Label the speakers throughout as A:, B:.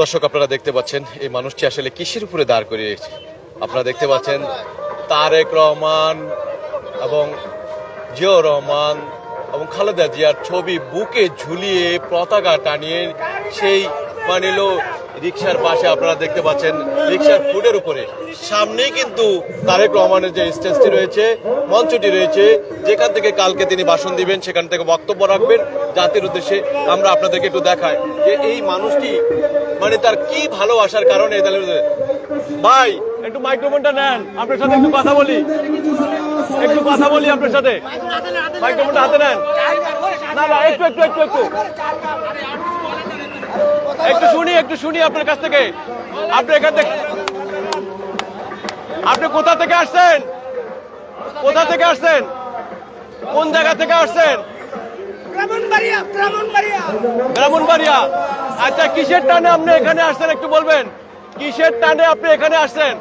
A: দর্শক, আপনারা দেখতে পাচ্ছেন, এই মানুষটি আসলে কিসের উপরে দাঁড় করিয়েছে আপনারা দেখতে পাচ্ছেন, তারেক রহমান এবং জিয়াউর রহমান এবং খালেদা জিয়ার ছবি বুকে ঝুলিয়ে পতাকা টানিয়ে সেই মানিল রিক্সার পাশে আপনারা দেখতে পাচ্ছেন রিক্সার ফুটের উপরে। সামনেই কিন্তু তারেক রহমানের যে স্টেজটি রয়েছে, মঞ্চটি রয়েছে, যেখান থেকে কালকে তিনি ভাষণ দিবেন, সেখান থেকে বক্তব্য রাখবেন জাতির উদ্দেশ্যে। আমরা আপনাদেরকে একটু দেখাই যে এই মানুষটি মানে তার কি ভালোবাসার কারণে তাহলে ভাই, একটু মাইক্রোফোনটা নেন, আপনার সাথে একটু কথা বলি। একটু কথা বলি আপনার সাথে। মাইক্রোফোনটা হাতে নেন। না না, একটু একটু একটু একটু। একটু শুনি একটু শুনি আপনার কাছ থেকে। আপনি এখান থেকে আপনি কোথা থেকে আসছেন? কোথা থেকে আসছেন? কোন জায়গা থেকে আসছেন?
B: ব্রাহ্মণবাড়িয়া
A: আচ্ছা কিসের টানে আপনি এখানে আসছেন একটু বলবেন? কিসের টানে আপনি এখানে আসছেন?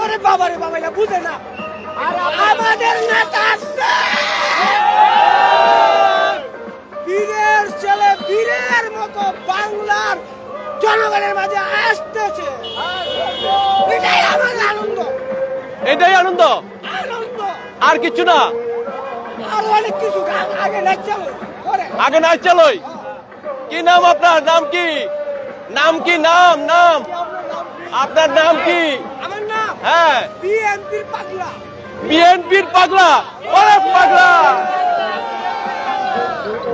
B: ওরে বাবা রে বাবা বুঝে না। আর আমাদের নেতা এটাই আনন্দ।
A: আর কিছু না।
B: আগে-
A: না চলোই কি নাম আপনার? নাম কি? নাম কি? নাম নাম। আপনার নাম কি?
B: আমার নাম
A: হ্যাঁ।
B: বিএনপির পাগলা।
A: বিএনপির পাগলা। ওরে পাগলা।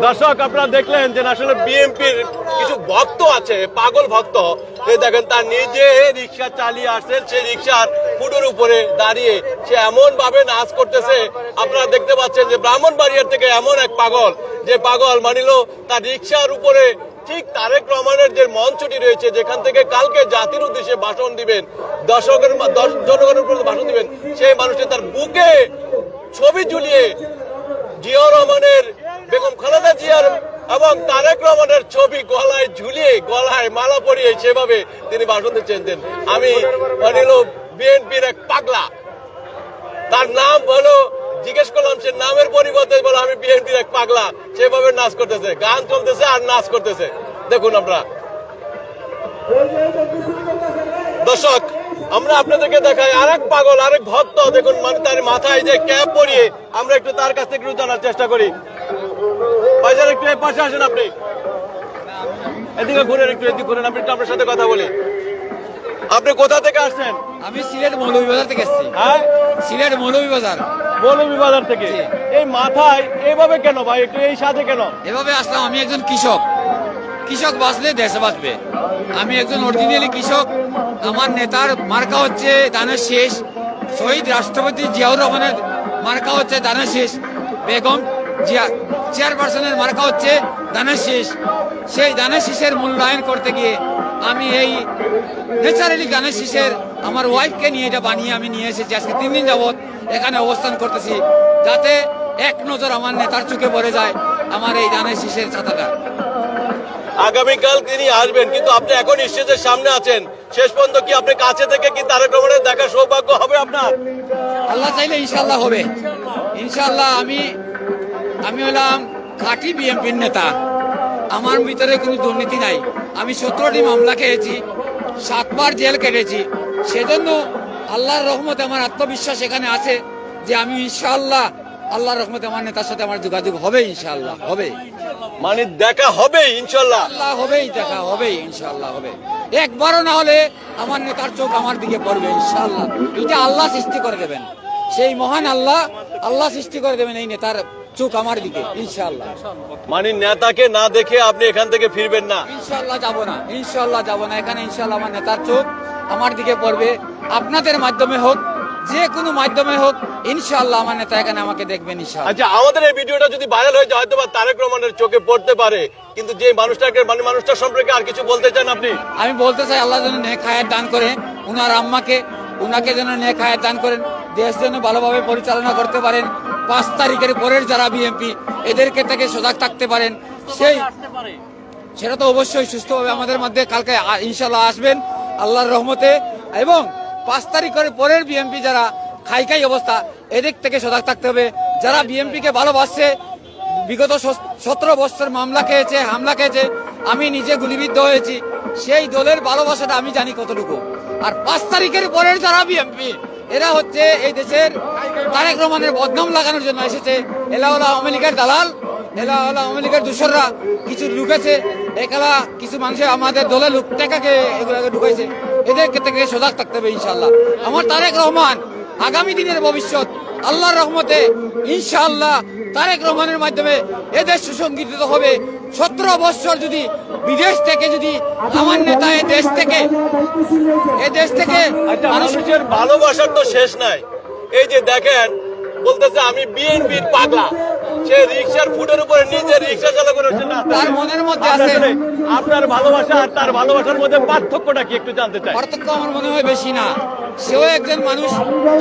A: দর্শক, আপনারা দেখলেন যে আসলে বিএনপির কিছু ভক্ত আছে, পাগল ভক্ত। এই দেখেন, তার নিজে রিক্সা চালিয়ে আসছেন সেই রিক্সার ফুটোর উপরে দাঁড়িয়ে সে এমন ভাবে নাচ করতেছে। আপনারা দেখতে পাচ্ছেন যে ব্রাহ্মণবাড়িয়ার থেকে এমন এক পাগল, যে পাগল মানিল তার রিক্সার উপরে। ঠিক তারেক রহমানের যে মঞ্চটি রয়েছে, যেখান থেকে কালকে জাতির উদ্দেশ্যে ভাষণ দিবেন, দর্শকের জনগণের উপর ভাষণ দিবেন, সেই মানুষটি তার বুকে ছবি ঝুলিয়ে জিয়াউর রহমানের বেগম খালেদা জিয়ার এবং তারেক রহমানের ছবি গলায় ঝুলিয়ে, গলায় মালা পরিয়ে সেভাবে তিনি ভাষণ দিচ্ছেন। আমি অনিল, বিএনপির এক পাগলা। তার নাম হলো, জিজ্ঞেস করলাম সে নামের পরিবর্তে বলে আমি বিএনপির এক পাগলা। সেভাবে নাচ করতেছে, গান চলতেছে আর নাচ করতেছে। দেখুন আমরা দর্শক, আমরা আপনাদেরকে দেখাই আরেক পাগল, আরেক ভক্ত। দেখুন মানে তার মাথায় যে ক্যাপ পরিয়ে আমরা একটু তার কাছ থেকে জানার চেষ্টা করি। ভাইজান একটু এই পাশে আসেন আপনি। এদিকে ঘুরেন একটু এদিকে ঘুরেন আপনি আপনার সাথে কথা বলি। আপনি কোথা থেকে আসছেন?
C: আমি সিলেট মৌলভীবাজার থেকে এসেছি।
A: হ্যাঁ?
C: সিলেট মৌলভীবাজার।
A: মৌলভীবাজার থেকে? এই মাথায় এইভাবে কেন ভাই? একটু এই সাথে কেন?
C: এভাবে আসলাম আমি একজন কৃষক। কৃষক বাঁচলে দেশ বাঁচবে। আমি একজন অরিজিনালি কৃষক। আমার নেতার মার্কা হচ্ছে দানের শেষ। শহীদ রাষ্ট্রপতি জিয়াউর রহমানের মার্কা হচ্ছে দানের শেষ। বেগম জিয়া চেয়ারপারসনের মার্কা হচ্ছে দানের শেষ সেই দানের শীষের মূল্যায়ন করতে গিয়ে আমি এই ন্যাচারালি গানের শীষের আমার ওয়াইফকে নিয়ে এটা বানিয়ে আমি নিয়ে এসেছি। আজকে তিন দিন যাবৎ এখানে অবস্থান করতেছি যাতে এক নজর আমার নেতার চোখে পড়ে যায় আমার এই দানের শীষের ছাতাটা।
A: আগামীকাল তিনি আসবেন কিন্তু আপনি এখন স্টেজের সামনে আছেন। শেষ পর্যন্ত কি আপনি কাছে থেকে কি তারেক রহমানের দেখা সৌভাগ্য হবে আপনার?
C: আল্লাহ চাইলে ইনশাল্লাহ হবে। ইনশাল্লাহ আমি আমি হলাম খাঁটি বিএনপির নেতা। আমার ভিতরে কোনো দুর্নীতি নাই। আমি সতেরোটি মামলা খেয়েছি সাতবার জেল কেটেছি। সেজন্য আল্লাহর রহমতে আমার আত্মবিশ্বাস এখানে আছে যে আমি ইনশাআল্লাহ আল্লাহর রহমতে আমার নেতার সাথে আমার যোগাযোগ হবে ইনশাআল্লাহ হবে।
A: মানে দেখা হবে ইনশাল্লাহ
C: আল্লাহ হবেই দেখা হবে ইনশাআল্লাহ হবে। একবারও না হলে আমার নেতার চোখ আমার দিকে পড়বে ইনশাআল্লাহ। এটা আল্লাহ সৃষ্টি করে দেবেন সেই মহান আল্লাহ আল্লাহ সৃষ্টি করে দেবেন এই নেতার চোখ আমার দিকে ইনশাআল্লাহ।
A: মানে নেতাকে না দেখে আপনি এখান থেকে ফিরবেন না?
C: ইনশাআল্লাহ যাব না ইনশাআল্লাহ যাব না। এখানে ইনশাআল্লাহ আমার নেতার চোখ আমার দিকে পড়বে। আপনাদের মাধ্যমে হোক যে কোনো মাধ্যমে হোক ইনশাআল্লাহ আমার নেতা এখানে আমাকে দেখবেন ইনশাআল্লাহ।
A: আচ্ছা আমাদের এই ভিডিওটা যদি ভাইরাল হয়ে যায় হয়তো বা তারেক রহমানের চোখে পড়তে পারে। কিন্তু যে মানুষটাকে মানে মানুষটা সম্পর্কে আর কিছু বলতে চান আপনি?
C: আমি বলতে চাই আল্লাহ যেন নেক হায়াত দান করে উনার আম্মাকে উনাকে যেন নেক হায়াত দান করেন দেশ যেন ভালোভাবে পরিচালনা করতে পারেন। পাঁচ তারিখের পরের যারা বিএমপি এদেরকে থেকে সজাগ থাকতে পারেন। সেই সেটা তো অবশ্যই সুস্থভাবে আমাদের মধ্যে কালকে ইনশাল্লাহ আসবেন আল্লাহর রহমতে। এবং পাঁচ তারিখের পরের বিএমপি যারা খাই খাই অবস্থা, এদিক থেকে সজাগ থাকতে হবে। যারা বিএমপিকে ভালোবাসছে, বিগত সতেরো বছর মামলা খেয়েছে, হামলা খেয়েছে, আমি নিজে গুলিবিদ্ধ হয়েছি। সেই দলের ভালোবাসাটা আমি জানি কতটুকু। আর পাঁচ তারিখের পরের যারা বিএমপি এরা হচ্ছে এই দেশের তারেক রহমানের বদনাম লাগানোর জন্য এসেছে। এলা ওলা আওয়ামী লীগের দালাল, এলা ওলা আওয়ামী লীগের দূষররা কিছু ঢুকেছে একলা কিছু মানুষ আমাদের দলে লোক টেকাকে এগুলাকে ঢুকাইছে। এদের থেকে সজাগ থাকতে হবে ইনশাল্লাহ আমার তারেক রহমান আগামী দিনের ভবিষ্যৎ আল্লাহর রহমতে ইনশাআল্লাহ তারেক রহমানের মাধ্যমে এদেশ সুসংগঠিত হবে। সতেরো বছর যদি বিদেশ থেকে যদি আমার নেতা এ দেশ থেকে এ দেশ থেকে
A: মানুষের ভালোবাসার তো শেষ নাই। এই যে দেখেন বলতেছে আমি বিএনপির পাগলা। সে রিক্সার ফুটের উপরে নিজে রিক্সা চালু করে
C: তার মনের মধ্যে আছে।
A: আপনার ভালোবাসা আর তার ভালোবাসার মধ্যে পার্থক্যটা কি একটু জানতে চাই?
C: পার্থক্য আমার মনে হয় বেশি না। সেও একজন মানুষ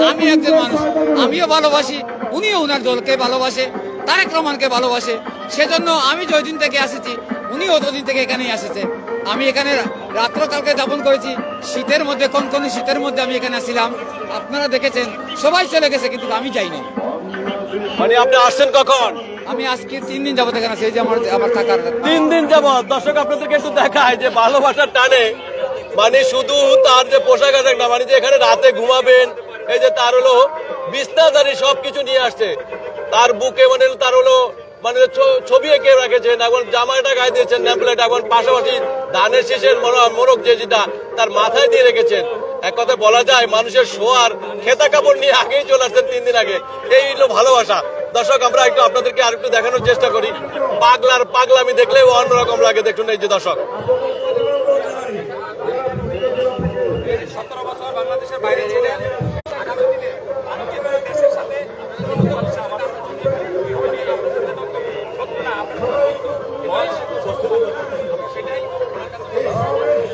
C: আমি একজন মানুষ। আমিও ভালোবাসি উনিও উনার দলকে ভালোবাসে তারেক রহমানকে ভালোবাসে। সেজন্য আমি যেদিন থেকে এসেছি উনিও ততদিন থেকে এখানেই এসেছে। আমি এখানে রাত্র কালকে যাপন করেছি শীতের মধ্যে কোন কোন শীতের মধ্যে আমি এখানে আসছিলাম আপনারা দেখেছেন সবাই চলে গেছে কিন্তু আমি যাইনি।
A: মানে আপনি আসছেন কখন?
C: আমি আজকে তিন দিন যাবত এখানে আছি এই যে আমার আমার থাকার
A: তিন দিন যাবত? দর্শক আপনাদেরকে একটু দেখায় যে ভালোবাসার টানে। মানে শুধু তার যে পোশাক আশাক না মানে যে এখানে রাতে ঘুমাবেন এই যে তার হলো বিছনাদারি সবকিছু নিয়ে আসছে। তার বুকে মানে তার হলো মানে ছবি এঁকে রেখেছেন এখন জামাটা গায়ে দিয়েছেন ন্যাম্পলেট এখন পাশাপাশি ধানের শীষের মোড়ক যে যেটা তার মাথায় দিয়ে রেখেছেন। এক কথায় বলা যায়, মানুষের শোয়ার খেতা কাপড় নিয়ে আগেই চলে আসছেন তিন দিন আগে। এই হলো ভালোবাসা। দর্শক, আমরা একটু আপনাদেরকে আর একটু দেখানোর চেষ্টা করি। পাগলার পাগলামি দেখলেও অন্যরকম লাগে। দেখুন এই যে দর্শক।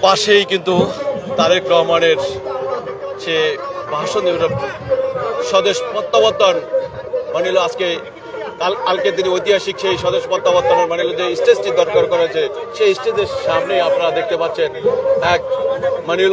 A: পাশেই কিন্তু তারেক রহমানের সে ভাষণ দেবেন স্বদেশ প্রত্যাবর্তন মানে আজকে। কাল কালকে তিনি ঐতিহাসিক সেই স্বদেশ প্রত্যাবর্তনের মানে যে স্টেজটি দরকার করেছে, সেই স্টেজের সামনে আপনারা দেখতে পাচ্ছেন এক মানে